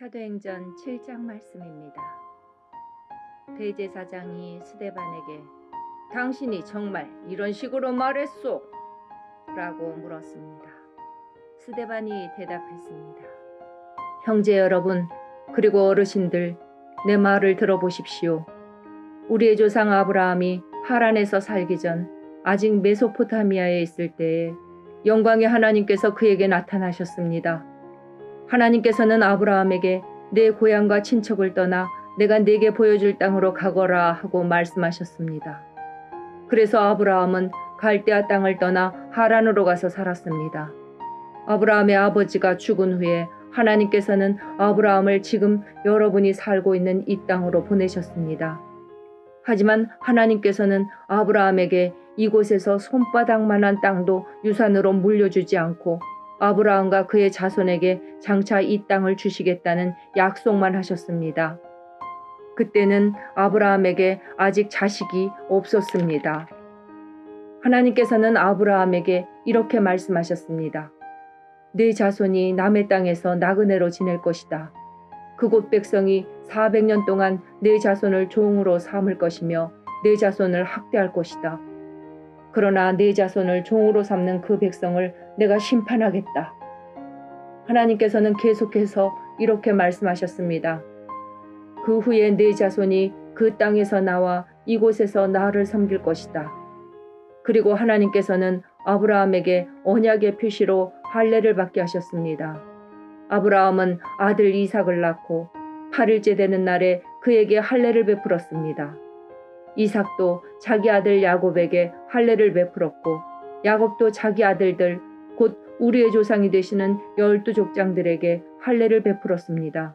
사도행전 7장 말씀입니다. 대제사장이 스데반에게 당신이 정말 이런 식으로 말했소? 라고 물었습니다. 스데반이 대답했습니다. 형제 여러분, 그리고 어르신들, 내 말을 들어보십시오. 우리의 조상 아브라함이 하란에서 살기 전 아직 메소포타미아에 있을 때에 영광의 하나님께서 그에게 나타나셨습니다. 하나님께서는 아브라함에게 내 고향과 친척을 떠나 내가 네게 보여줄 땅으로 가거라 하고 말씀하셨습니다. 그래서 아브라함은 갈대아 땅을 떠나 하란으로 가서 살았습니다. 아브라함의 아버지가 죽은 후에 하나님께서는 아브라함을 지금 여러분이 살고 있는 이 땅으로 보내셨습니다. 하지만 하나님께서는 아브라함에게 이곳에서 손바닥만한 땅도 유산으로 물려주지 않고 아브라함과 그의 자손에게 장차 이 땅을 주시겠다는 약속만 하셨습니다. 그때는 아브라함에게 아직 자식이 없었습니다. 하나님께서는 아브라함에게 이렇게 말씀하셨습니다. 네 자손이 남의 땅에서 나그네로 지낼 것이다. 그곳 백성이 400년 동안 네 자손을 종으로 삼을 것이며 네 자손을 학대할 것이다. 그러나 네 자손을 종으로 삼는 그 백성을 내가 심판하겠다. 하나님께서는 계속해서 이렇게 말씀하셨습니다. 그 후에 네 자손이 그 땅에서 나와 이곳에서 나를 섬길 것이다. 그리고 하나님께서는 아브라함에게 언약의 표시로 할례를 받게 하셨습니다. 아브라함은 아들 이삭을 낳고 8일째 되는 날에 그에게 할례를 베풀었습니다. 이삭도 자기 아들 야곱에게 할례를 베풀었고 야곱도 자기 아들들 곧 우리의 조상이 되시는 열두 족장들에게 할례를 베풀었습니다.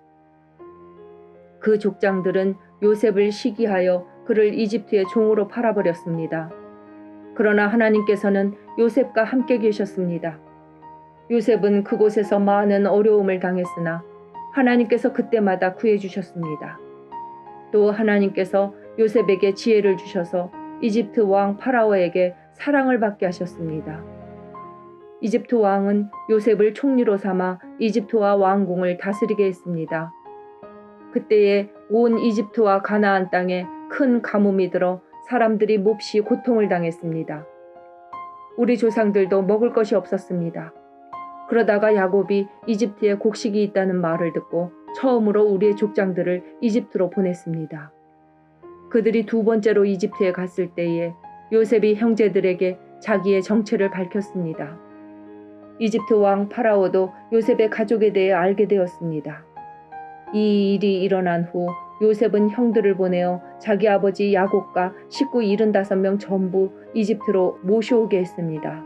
그 족장들은 요셉을 시기하여 그를 이집트의 종으로 팔아버렸습니다. 그러나 하나님께서는 요셉과 함께 계셨습니다. 요셉은 그곳에서 많은 어려움을 당했으나 하나님께서 그때마다 구해주셨습니다. 또 하나님께서 요셉에게 지혜를 주셔서 이집트 왕 파라오에게 사랑을 받게 하셨습니다. 이집트 왕은 요셉을 총리로 삼아 이집트와 왕궁을 다스리게 했습니다. 그때에 온 이집트와 가나안 땅에 큰 가뭄이 들어 사람들이 몹시 고통을 당했습니다. 우리 조상들도 먹을 것이 없었습니다. 그러다가 야곱이 이집트에 곡식이 있다는 말을 듣고 처음으로 우리의 족장들을 이집트로 보냈습니다. 그들이 두 번째로 이집트에 갔을 때에 요셉이 형제들에게 자기의 정체를 밝혔습니다. 이집트 왕 파라오도 요셉의 가족에 대해 알게 되었습니다. 이 일이 일어난 후 요셉은 형들을 보내어 자기 아버지 야곱과 식구 75명 전부 이집트로 모셔오게 했습니다.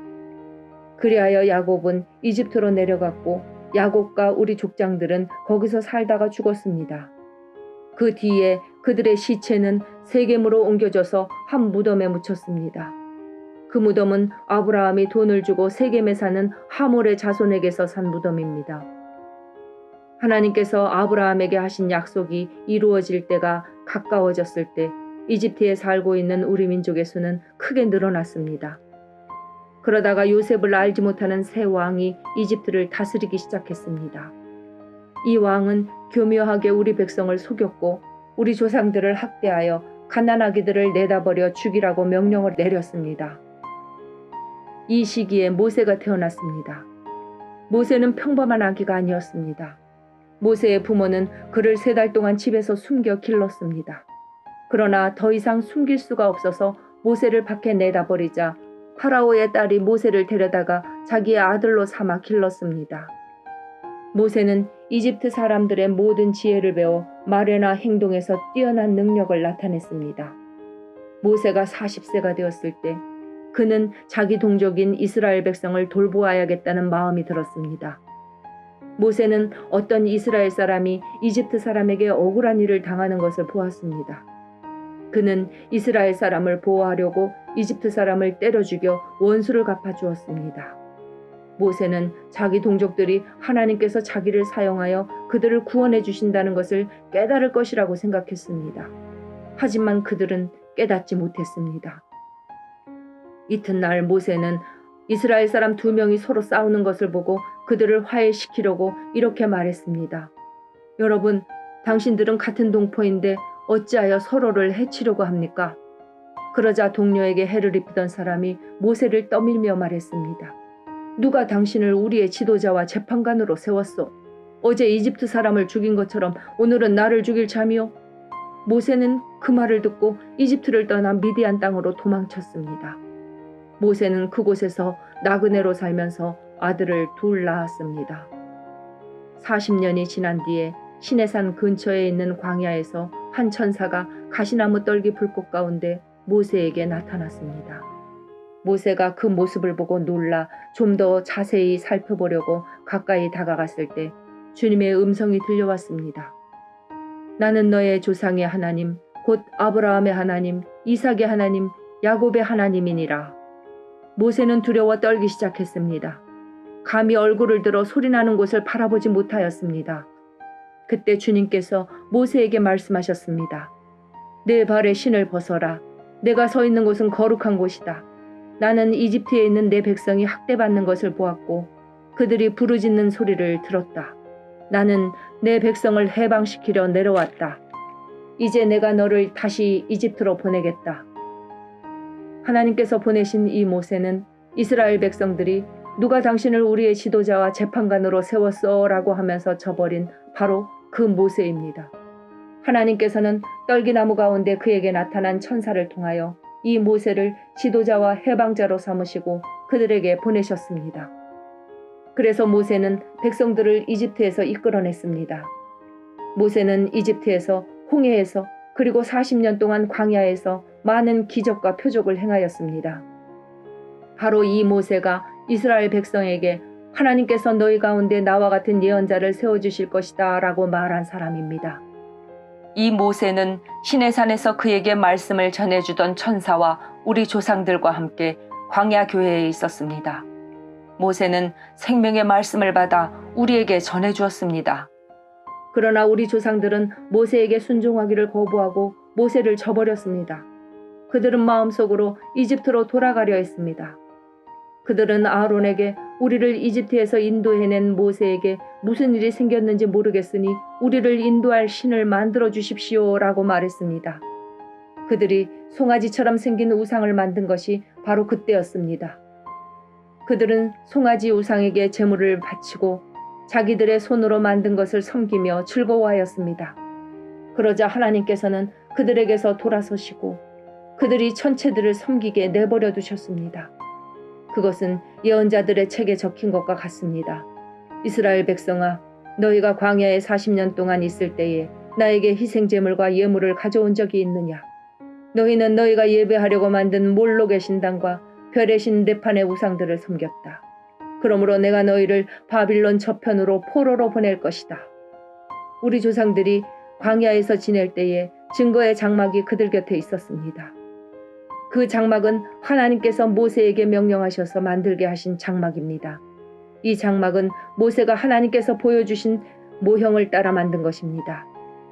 그리하여 야곱은 이집트로 내려갔고 야곱과 우리 족장들은 거기서 살다가 죽었습니다. 그 뒤에 그들의 시체는 세겜으로 옮겨져서 한 무덤에 묻혔습니다. 그 무덤은 아브라함이 돈을 주고 세겜에 사는 하몰의 자손에게서 산 무덤입니다. 하나님께서 아브라함에게 하신 약속이 이루어질 때가 가까워졌을 때 이집트에 살고 있는 우리 민족의 수는 크게 늘어났습니다. 그러다가 요셉을 알지 못하는 새 왕이 이집트를 다스리기 시작했습니다. 이 왕은 교묘하게 우리 백성을 속였고 우리 조상들을 학대하여 갓난아기들을 내다버려 죽이라고 명령을 내렸습니다. 이 시기에 모세가 태어났습니다. 모세는 평범한 아기가 아니었습니다. 모세의 부모는 그를 세 달 동안 집에서 숨겨 길렀습니다. 그러나 더 이상 숨길 수가 없어서 모세를 밖에 내다버리자 파라오의 딸이 모세를 데려다가 자기의 아들로 삼아 길렀습니다. 모세는 이집트 사람들의 모든 지혜를 배워 말에나 행동에서 뛰어난 능력을 나타냈습니다. 모세가 40세가 되었을 때 그는 자기 동족인 이스라엘 백성을 돌보아야겠다는 마음이 들었습니다. 모세는 어떤 이스라엘 사람이 이집트 사람에게 억울한 일을 당하는 것을 보았습니다. 그는 이스라엘 사람을 보호하려고 이집트 사람을 때려 죽여 원수를 갚아 주었습니다. 모세는 자기 동족들이 하나님께서 자기를 사용하여 그들을 구원해 주신다는 것을 깨달을 것이라고 생각했습니다. 하지만 그들은 깨닫지 못했습니다. 이튿날 모세는 이스라엘 사람 두 명이 서로 싸우는 것을 보고 그들을 화해시키려고 이렇게 말했습니다. 여러분, 당신들은 같은 동포인데 어찌하여 서로를 해치려고 합니까? 그러자 동료에게 해를 입히던 사람이 모세를 떠밀며 말했습니다. 누가 당신을 우리의 지도자와 재판관으로 세웠소? 어제 이집트 사람을 죽인 것처럼 오늘은 나를 죽일 참이요? 모세는 그 말을 듣고 이집트를 떠나 미디안 땅으로 도망쳤습니다. 모세는 그곳에서 나그네로 살면서 아들을 둘 낳았습니다. 40년이 지난 뒤에 시내산 근처에 있는 광야에서 한 천사가 가시나무 떨기 불꽃 가운데 모세에게 나타났습니다. 모세가 그 모습을 보고 놀라 좀 더 자세히 살펴보려고 가까이 다가갔을 때 주님의 음성이 들려왔습니다. 나는 너의 조상의 하나님, 곧 아브라함의 하나님, 이삭의 하나님, 야곱의 하나님이니라. 모세는 두려워 떨기 시작했습니다. 감히 얼굴을 들어 소리나는 곳을 바라보지 못하였습니다. 그때 주님께서 모세에게 말씀하셨습니다. 내 발에 신을 벗어라. 내가 서 있는 곳은 거룩한 곳이다. 나는 이집트에 있는 내 백성이 학대받는 것을 보았고 그들이 부르짖는 소리를 들었다. 나는 내 백성을 해방시키려 내려왔다. 이제 내가 너를 다시 이집트로 보내겠다. 하나님께서 보내신 이 모세는 이스라엘 백성들이 누가 당신을 우리의 지도자와 재판관으로 세웠어 라고 하면서 저버린 바로 그 모세입니다. 하나님께서는 떨기나무 가운데 그에게 나타난 천사를 통하여 이 모세를 지도자와 해방자로 삼으시고 그들에게 보내셨습니다. 그래서 모세는 백성들을 이집트에서 이끌어냈습니다. 모세는 이집트에서 홍해에서 그리고 40년 동안 광야에서 많은 기적과 표적을 행하였습니다. 바로 이 모세가 이스라엘 백성에게 하나님께서 너희 가운데 나와 같은 예언자를 세워주실 것이다 라고 말한 사람입니다. 이 모세는 시내산에서 그에게 말씀을 전해주던 천사와 우리 조상들과 함께 광야 교회에 있었습니다. 모세는 생명의 말씀을 받아 우리에게 전해주었습니다. 그러나 우리 조상들은 모세에게 순종하기를 거부하고 모세를 저버렸습니다. 그들은 마음속으로 이집트로 돌아가려 했습니다. 그들은 아론에게 우리를 이집트에서 인도해낸 모세에게 무슨 일이 생겼는지 모르겠으니 우리를 인도할 신을 만들어 주십시오 라고 말했습니다. 그들이 송아지처럼 생긴 우상을 만든 것이 바로 그때였습니다. 그들은 송아지 우상에게 제물을 바치고 자기들의 손으로 만든 것을 섬기며 즐거워하였습니다. 그러자 하나님께서는 그들에게서 돌아서시고 그들이 천체들을 섬기게 내버려 두셨습니다. 그것은 예언자들의 책에 적힌 것과 같습니다. 이스라엘 백성아, 너희가 광야에 40년 동안 있을 때에 나에게 희생제물과 예물을 가져온 적이 있느냐? 너희는 너희가 예배하려고 만든 몰록의 신당과 별의 신 네판의 우상들을 섬겼다. 그러므로 내가 너희를 바빌론 저편으로 포로로 보낼 것이다. 우리 조상들이 광야에서 지낼 때에 증거의 장막이 그들 곁에 있었습니다. 그 장막은 하나님께서 모세에게 명령하셔서 만들게 하신 장막입니다. 이 장막은 모세가 하나님께서 보여주신 모형을 따라 만든 것입니다.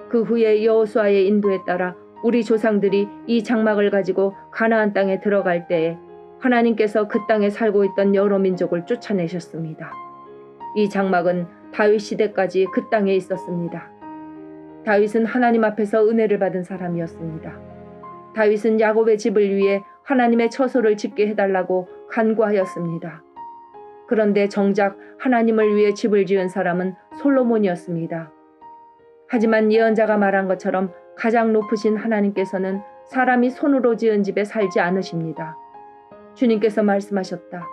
그 후에 여호수아의 인도에 따라 우리 조상들이 이 장막을 가지고 가나안 땅에 들어갈 때에 하나님께서 그 땅에 살고 있던 여러 민족을 쫓아내셨습니다. 이 장막은 다윗 시대까지 그 땅에 있었습니다. 다윗은 하나님 앞에서 은혜를 받은 사람이었습니다. 다윗은 야곱의 집을 위해 하나님의 처소를 짓게 해달라고 간구하였습니다. 그런데 정작 하나님을 위해 집을 지은 사람은 솔로몬이었습니다. 하지만 예언자가 말한 것처럼 가장 높으신 하나님께서는 사람이 손으로 지은 집에 살지 않으십니다. 주님께서 말씀하셨다.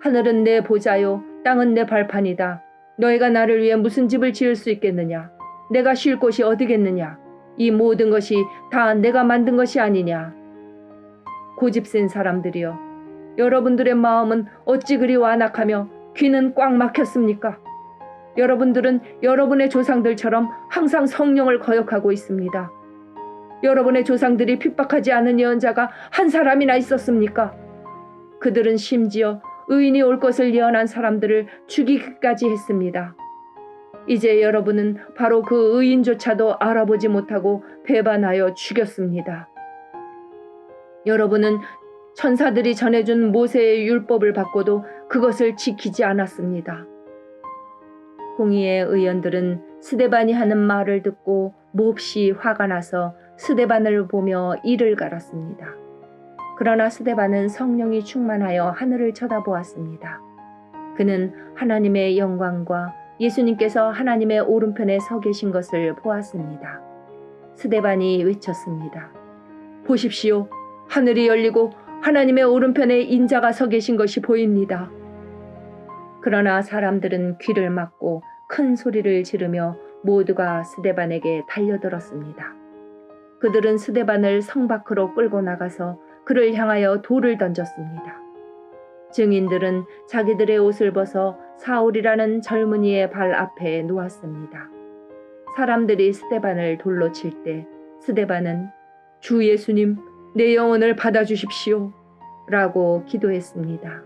하늘은 내 보자요, 땅은 내 발판이다. 너희가 나를 위해 무슨 집을 지을 수 있겠느냐? 내가 쉴 곳이 어디겠느냐? 이 모든 것이 다 내가 만든 것이 아니냐? 고집센 사람들이여, 여러분들의 마음은 어찌 그리 완악하며 귀는 꽉 막혔습니까? 여러분들은 여러분의 조상들처럼 항상 성령을 거역하고 있습니다. 여러분의 조상들이 핍박하지 않은 예언자가 한 사람이나 있었습니까? 그들은 심지어 의인이 올 것을 예언한 사람들을 죽이기까지 했습니다. 이제 여러분은 바로 그 의인조차도 알아보지 못하고 배반하여 죽였습니다. 여러분은 천사들이 전해준 모세의 율법을 받고도 그것을 지키지 않았습니다. 공의의 의원들은 스데반이 하는 말을 듣고 몹시 화가 나서 스데반을 보며 이를 갈았습니다. 그러나 스데반은 성령이 충만하여 하늘을 쳐다보았습니다. 그는 하나님의 영광과 예수님께서 하나님의 오른편에 서 계신 것을 보았습니다. 스데반이 외쳤습니다. 보십시오. 하늘이 열리고 하나님의 오른편에 인자가 서 계신 것이 보입니다. 그러나 사람들은 귀를 막고 큰 소리를 지르며 모두가 스데반에게 달려들었습니다. 그들은 스데반을 성 밖으로 끌고 나가서 그를 향하여 돌을 던졌습니다. 증인들은 자기들의 옷을 벗어 사울이라는 젊은이의 발 앞에 놓았습니다. 사람들이 스데반을 돌로 칠 때 스데반은 주 예수님 내 영혼을 받아주십시오 라고 기도했습니다.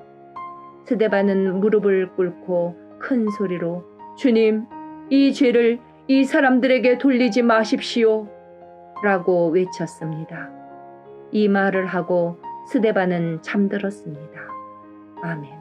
스데반은 무릎을 꿇고 큰 소리로 주님 이 죄를 이 사람들에게 돌리지 마십시오 라고 외쳤습니다. 이 말을 하고 스데반은 잠들었습니다. 아멘.